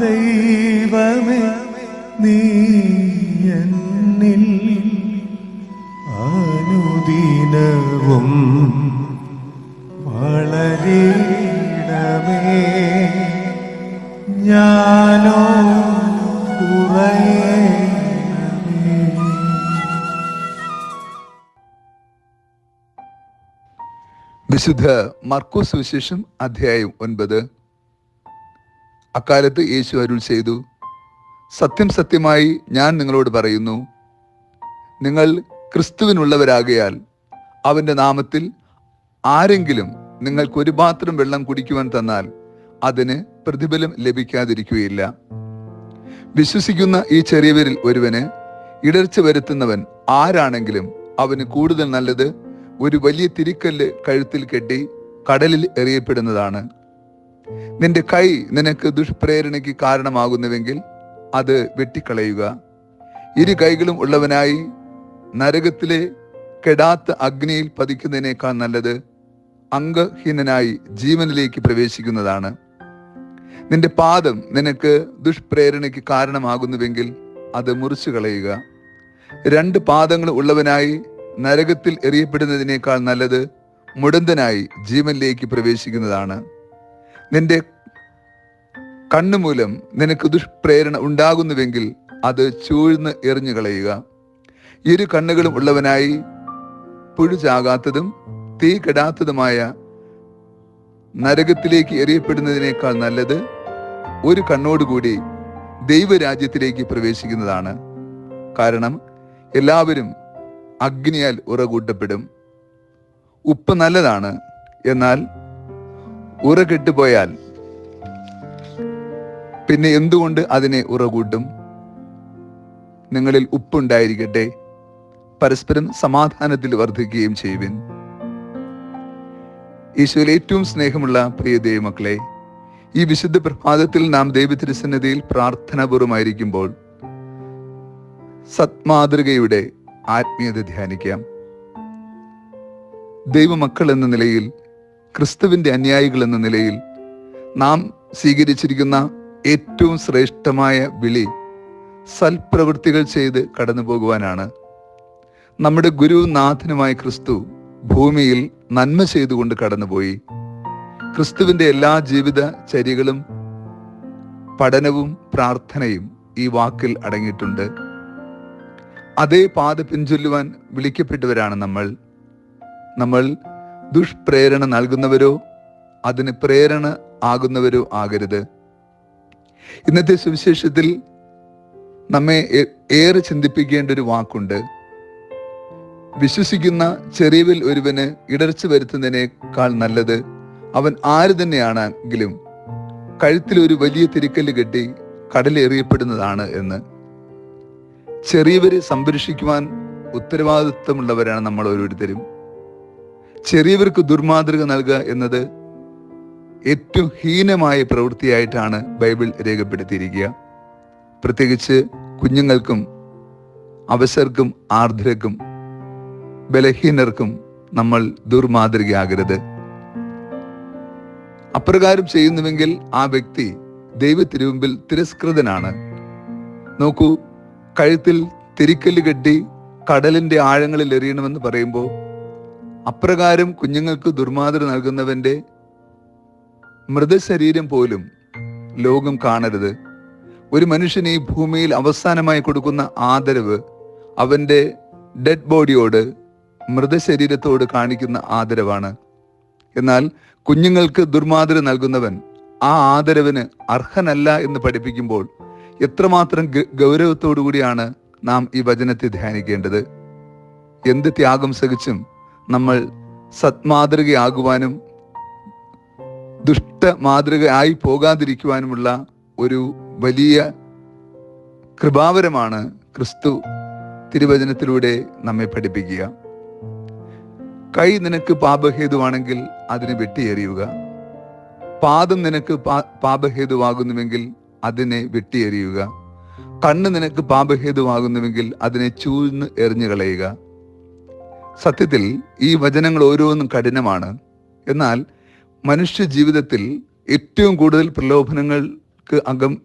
ദൈവമേ നീ എന്നിൽ വിശുദ്ധ മർക്കോസ് വിശേഷം അധ്യായം ഒൻപത്. അക്കാലത്ത് യേശു അരുൾ ചെയ്തു. സത്യം സത്യമായി ഞാൻ നിങ്ങളോട് പറയുന്നു. നിങ്ങൾ ക്രിസ്തുവിനുള്ളവരാകയാൽ അവന്റെ നാമത്തിൽ ആരെങ്കിലും നിങ്ങൾക്ക് ഒരു പാത്രം വെള്ളം കുടിക്കുവാൻ തന്നാൽ അതിന് പ്രതിഫലം ലഭിക്കാതിരിക്കുകയില്ല. വിശ്വസിക്കുന്ന ഈ ചെറിയവരിൽ ഒരുവന് ഇടർച്ച വരുത്തുന്നവൻ ആരാണെങ്കിലും അവന് കൂടുതൽ നല്ലത് ഒരു വലിയ തിരിക്കല്ല് കഴുത്തിൽ കെട്ടി കടലിൽ എറിയപ്പെടുന്നതാണ്. നിന്റെ കൈ നിനക്ക് ദുഷ്പ്രേരണയ്ക്ക് കാരണമാകുന്നുവെങ്കിൽ അത് വെട്ടിക്കളയുക. ഇരു കൈകളും ഉള്ളവനായി നരകത്തിലെ കെടാത്ത അഗ്നിയിൽ പതിക്കുന്നതിനേക്കാൾ നല്ലത് അംഗഹീനനായി ജീവനിലേക്ക് പ്രവേശിക്കുന്നതാണ്. നിന്റെ പാദം നിനക്ക് ദുഷ്പ്രേരണയ്ക്ക് കാരണമാകുന്നുവെങ്കിൽ അത് മുറിച്ചു കളയുക രണ്ട് പാദങ്ങൾ ഉള്ളവനായി നരകത്തിൽ എറിയപ്പെടുന്നതിനേക്കാൾ നല്ലത് മുടന്തനായി ജീവനിലേക്ക് പ്രവേശിക്കുന്നതാണ്. നിന്റെ കണ്ണുമൂലം നിനക്ക് ദുഷ്പ്രേരണ ഉണ്ടാകുന്നുവെങ്കിൽ അത് ചൂഴ്ന്ന് എറിഞ്ഞു കളയുക. ഇരു കണ്ണുകളും ഉള്ളവനായി പുഴുചാകാത്തതും തീ കെടാത്തതുമായ നരകത്തിലേക്ക് എറിയപ്പെടുന്നതിനേക്കാൾ നല്ലത് ഒരു കണ്ണോടുകൂടി ദൈവരാജ്യത്തിലേക്ക് പ്രവേശിക്കുന്നതാണ്. കാരണം എല്ലാവരും അഗ്നിയാൽ ഉറകൂട്ടപ്പെടും. ഉപ്പ് നല്ലതാണ് എന്നാൽ ഉറ കെട്ടുപോയാൽ പിന്നെ എന്തുകൊണ്ട് അതിനെ ഉറ കൂട്ടും നിങ്ങളിൽ ഉപ്പുണ്ടായിരിക്കട്ടെ പരസ്പരം സമാധാനത്തിൽ വർദ്ധിക്കുകയും ചെയ്യുവിൻ. ഈശോയിൽ ഏറ്റവും സ്നേഹമുള്ള പ്രിയ ദൈവമക്കളെ ഈ വിശുദ്ധ പ്രഭാതത്തിൽ നാം ദൈവത്തിരുസന്നിധിയിൽ പ്രാർത്ഥനാപൂർവമായിരിക്കുമ്പോൾ സത്മാതൃകയുടെ ആത്മീയത ധ്യാനിക്കാം. ദൈവമക്കൾ എന്ന നിലയിൽ ക്രിസ്തുവിന്റെ അനുയായികൾ എന്ന നിലയിൽ നാം സ്വീകരിച്ചിരിക്കുന്ന ഏറ്റവും ശ്രേഷ്ഠമായ വിളി സൽപ്രവൃത്തികൾ ചെയ്ത് കടന്നു പോകുവാനാണ് നമ്മുടെ ഗുരുനാഥനുമായ ക്രിസ്തു ഭൂമിയിൽ നന്മ ചെയ്തുകൊണ്ട് കടന്നുപോയി. ക്രിസ്തുവിന്റെ എല്ലാ ജീവിത ചര്യകളും പഠനവും പ്രാർത്ഥനയും ഈ വാക്കിൽ അടങ്ങിയിട്ടുണ്ട്. അതേ പാത പിൻചൊല്ലുവാൻ വിളിക്കപ്പെട്ടവരാണ് നമ്മൾ. നമ്മൾ ദുഷ്പ്രേരണ നൽകുന്നവരോ അതിന് പ്രേരണ ആകുന്നവരോ ആകരുത്. ഇന്നത്തെ സുവിശേഷത്തിൽ നമ്മെ ഏറെ ചിന്തിപ്പിക്കേണ്ട ഒരു വാക്കുണ്ട്. വിശ്വസിക്കുന്ന ചെറിയവിൽ ഒരുവന് ഇടർച്ച വരുത്തുന്നതിനേക്കാൾ നല്ലത് അവൻ ആര് തന്നെയാണെങ്കിലും കഴുത്തിൽ ഒരു വലിയ തിരിക്കൽ കെട്ടി കടലെറിയപ്പെടുന്നതാണ് എന്ന്. ചെറിയവരെ സംരക്ഷിക്കുവാൻ ഉത്തരവാദിത്വമുള്ളവരാണ് നമ്മൾ ഓരോരുത്തരും ചെറിയവർക്ക് ദുർമാതൃക നൽകുക എന്നത് ഏറ്റവും ഹീനമായ പ്രവൃത്തിയായിട്ടാണ് ബൈബിൾ രേഖപ്പെടുത്തിയിരിക്കുക. പ്രത്യേകിച്ച് കുഞ്ഞുങ്ങൾക്കും അവസർക്കും ആർദ്രക്കും ബലഹീനർക്കും നമ്മൾ ദുർമാതൃകയാകരുത്. അപ്രകാരം ചെയ്യുന്നുവെങ്കിൽ ആ വ്യക്തി ദൈവത്തിരുമുമ്പിൽ തിരസ്കൃതനാണ്. നോക്കൂ കഴുത്തിൽ തിരിക്കൽ കെട്ടി കടലിന്റെ ആഴങ്ങളിൽ എറിയണമെന്ന് പറയുമ്പോൾ അപ്രകാരം കുഞ്ഞുങ്ങൾക്ക് ദുർമാതൃ നൽകുന്നവന്റെ മൃതശരീരം പോലും ലോകം കാണരുത്. ഒരു മനുഷ്യന് ഈ ഭൂമിയിൽ അവസാനമായി കൊടുക്കുന്ന ആദരവ് അവന്റെ ഡെഡ് ബോഡിയോട് മൃതശരീരത്തോട് കാണിക്കുന്ന ആദരവാണ്. എന്നാൽ കുഞ്ഞുങ്ങൾക്ക് ദുർമാതൃ നൽകുന്നവൻ ആ ആദരവിന് അർഹനല്ല എന്ന് പഠിപ്പിക്കുമ്പോൾ എത്രമാത്രം ഗൗരവത്തോടു കൂടിയാണ് നാം ഈ വചനത്തെ ധ്യാനിക്കേണ്ടത്. എന്ത് ത്യാഗം സഹിച്ചും നമ്മൾ സത്മാതൃകയാകുവാനും ദുഷ്ട മാതൃകയായി പോകാതിരിക്കുവാനുമുള്ള ഒരു വലിയ കൃപാവരമാണ് ക്രിസ്തു തിരുവചനത്തിലൂടെ നമ്മെ പഠിപ്പിക്കുക. കൈ നിനക്ക് പാപഹേതുവാണെങ്കിൽ അതിനെ വെട്ടിയെറിയുക. പാദം നിനക്ക് പാ- പാപഹേതുവാകുന്നുവെങ്കിൽ അതിനെ വെട്ടിയെറിയുക. കണ്ണ് നിനക്ക് പാപഹേതുവാകുന്നുവെങ്കിൽ അതിനെ ചൂഴ്ന്ന് എറിഞ്ഞു കളയുക സത്യത്തിൽ ഈ വചനങ്ങൾ ഓരോന്നും കഠിനമാണ്. എന്നാൽ മനുഷ്യ ജീവിതത്തിൽ ഏറ്റവും കൂടുതൽ പ്രലോഭനങ്ങൾക്ക് അകം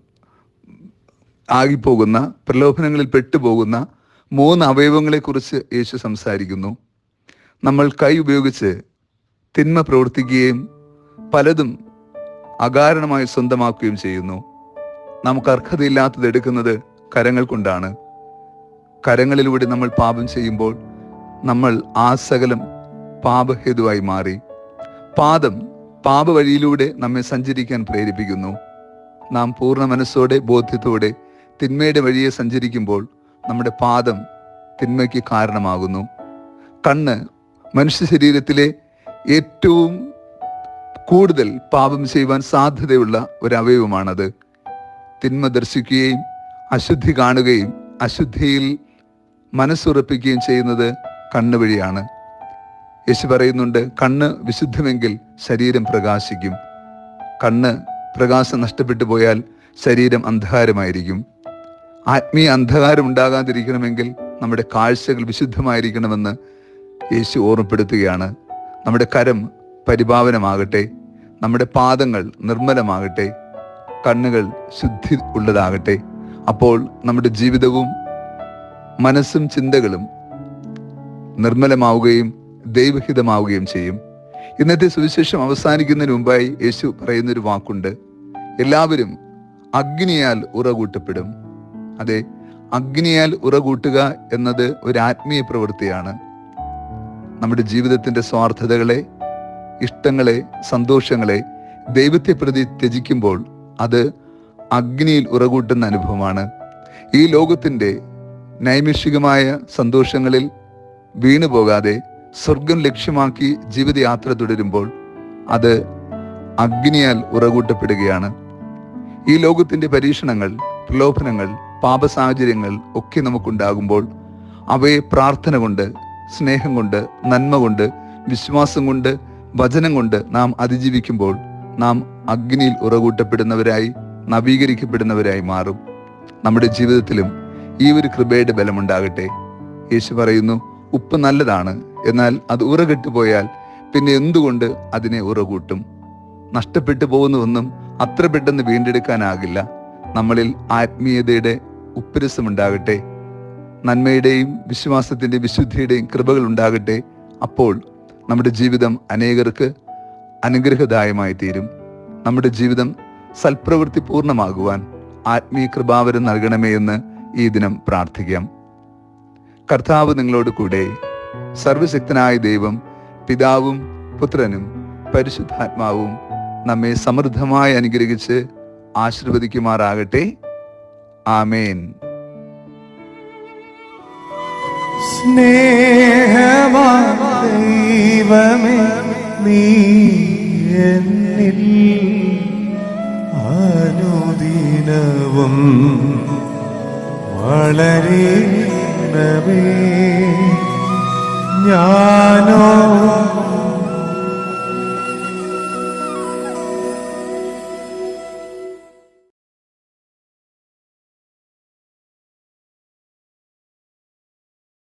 ആകിപ്പോകുന്ന പ്രലോഭനങ്ങളിൽ പെട്ടുപോകുന്ന മൂന്ന് അവയവങ്ങളെക്കുറിച്ച് യേശു സംസാരിക്കുന്നു. നമ്മൾ കൈ ഉപയോഗിച്ച് തിന്മ പ്രവർത്തിക്കുകയും പലതും അകാരണമായി സ്വന്തമാക്കുകയും ചെയ്യുന്നു. നമുക്ക് അർഹതയില്ലാത്തത് എടുക്കുന്നത് കരങ്ങൾ കൊണ്ടാണ്. കരങ്ങളിലൂടെ നമ്മൾ പാപം ചെയ്യുമ്പോൾ നമ്മൾ ആ സകലം പാപഹേതുവായി മാറി. പാദം പാപവഴിയിലൂടെ നമ്മെ സഞ്ചരിക്കാൻ പ്രേരിപ്പിക്കുന്നു. നാം പൂർണ മനസ്സോടെ ബോധ്യത്തോടെ തിന്മയുടെ വഴിയെ സഞ്ചരിക്കുമ്പോൾ നമ്മുടെ പാദം തിന്മയ്ക്ക് കാരണമാകുന്നു. കണ്ണ് മനുഷ്യ ശരീരത്തിലെ ഏറ്റവും കൂടുതൽ പാപം ചെയ്യുവാൻ സാധ്യതയുള്ള ഒരു തിന്മ ദർശിക്കുകയും അശുദ്ധി കാണുകയും അശുദ്ധിയിൽ മനസ്സുറപ്പിക്കുകയും ചെയ്യുന്നത് കണ്ണ് വഴിയാണ് യേശു പറയുന്നുണ്ട് കണ്ണ് വിശുദ്ധമെങ്കിൽ ശരീരം പ്രകാശിക്കും. കണ്ണ് പ്രകാശം നഷ്ടപ്പെട്ടു പോയാൽ ശരീരം അന്ധകാരമായിരിക്കും. ആത്മീയ അന്ധകാരം ഉണ്ടാകാതിരിക്കണമെങ്കിൽ നമ്മുടെ കാഴ്ചകൾ വിശുദ്ധമായിരിക്കണമെന്ന് യേശു ഓർമ്മപ്പെടുത്തുകയാണ്. നമ്മുടെ കരം പരിപാവനമാകട്ടെ നമ്മുടെ പാദങ്ങൾ നിർമ്മലമാകട്ടെ കണ്ണുകൾ ശുദ്ധി ഉള്ളതാകട്ടെ. അപ്പോൾ നമ്മുടെ ജീവിതവും മനസ്സും ചിന്തകളും നിർമ്മലമാവുകയും ദൈവഹിതമാവുകയും ചെയ്യും. ഇന്നത്തെ സുവിശേഷം അവസാനിക്കുന്നതിന് മുമ്പായി യേശു പറയുന്നൊരു വാക്കുണ്ട്. എല്ലാവരും അഗ്നിയാൽ ഉറകൂട്ടപ്പെടും. അതെ അഗ്നിയാൽ ഉറകൂട്ടുക എന്നത് ഒരു ആത്മീയ പ്രവൃത്തിയാണ്. നമ്മുടെ ജീവിതത്തിന്റെ സ്വാർത്ഥതകളെ ഇഷ്ടങ്ങളെ സന്തോഷങ്ങളെ ദൈവത്തെ പ്രതി ത്യജിക്കുമ്പോൾ അത് അഗ്നിയിൽ ഉറകൂട്ടുന്ന അനുഭവമാണ്. ഈ ലോകത്തിന്റെ നൈമിഷികമായ സന്തോഷങ്ങളിൽ വീണു പോകാതെ സ്വർഗം ലക്ഷ്യമാക്കി ജീവിതയാത്ര തുടരുമ്പോൾ അത് അഗ്നിയാൽ ഉറകൂട്ടപ്പെടുകയാണ്. ഈ ലോകത്തിന്റെ പരീക്ഷണങ്ങൾ പ്രലോഭനങ്ങൾ പാപസാഹചര്യങ്ങൾ ഒക്കെ നമുക്കുണ്ടാകുമ്പോൾ അവയെ പ്രാർത്ഥന കൊണ്ട് സ്നേഹം കൊണ്ട് നന്മ കൊണ്ട് വിശ്വാസം കൊണ്ട് വചനം കൊണ്ട് നാം അതിജീവിക്കുമ്പോൾ നാം അഗ്നിയിൽ ഉറകൂട്ടപ്പെടുന്നവരായി നവീകരിക്കപ്പെടുന്നവരായി മാറും. നമ്മുടെ ജീവിതത്തിലും ഈ ഒരു കൃപയുടെ ബലമുണ്ടാകട്ടെ. യേശു പറയുന്നു ഉപ്പ് നല്ലതാണ്. എന്നാൽ അത് ഉറകിട്ട് പോയാൽ പിന്നെ എന്തുകൊണ്ട് അതിനെ ഉറകൂട്ടും? നഷ്ടപ്പെട്ടു പോകുന്നതൊന്നും അത്ര പെട്ടെന്ന് വീണ്ടെടുക്കാനാകില്ല. നമ്മളിൽ ആത്മീയതയുടെ ഉപ്പുരസമുണ്ടാകട്ടെ. നന്മയുടെയും വിശ്വാസത്തിന്റെ വിശുദ്ധിയുടെയും കൃപകൾ ഉണ്ടാകട്ടെ. അപ്പോൾ നമ്മുടെ ജീവിതം അനേകർക്ക് അനുഗ്രഹദായമായി തീരും നമ്മുടെ ജീവിതം സൽപ്രവൃത്തി പൂർണമാകുവാൻ ആത്മീയ കൃപാവരം നൽകണമേ എന്ന് ഈ ദിനം പ്രാർത്ഥിക്കാം. കർത്താവ് നിങ്ങളോട് കൂടെ. സർവശക്തനായ ദൈവം പിതാവും പുത്രനും പരിശുദ്ധാത്മാവും നമ്മെ സമൃദ്ധമായി അനുഗ്രഹിച്ച് ആശീർവദിക്കുമാറാകട്ടെ. ആമേൻ. സ്നേഹമാ ദൈവമേ നീ എന്നിൽ അനുദിനവും വളരണമേ ഞാനോ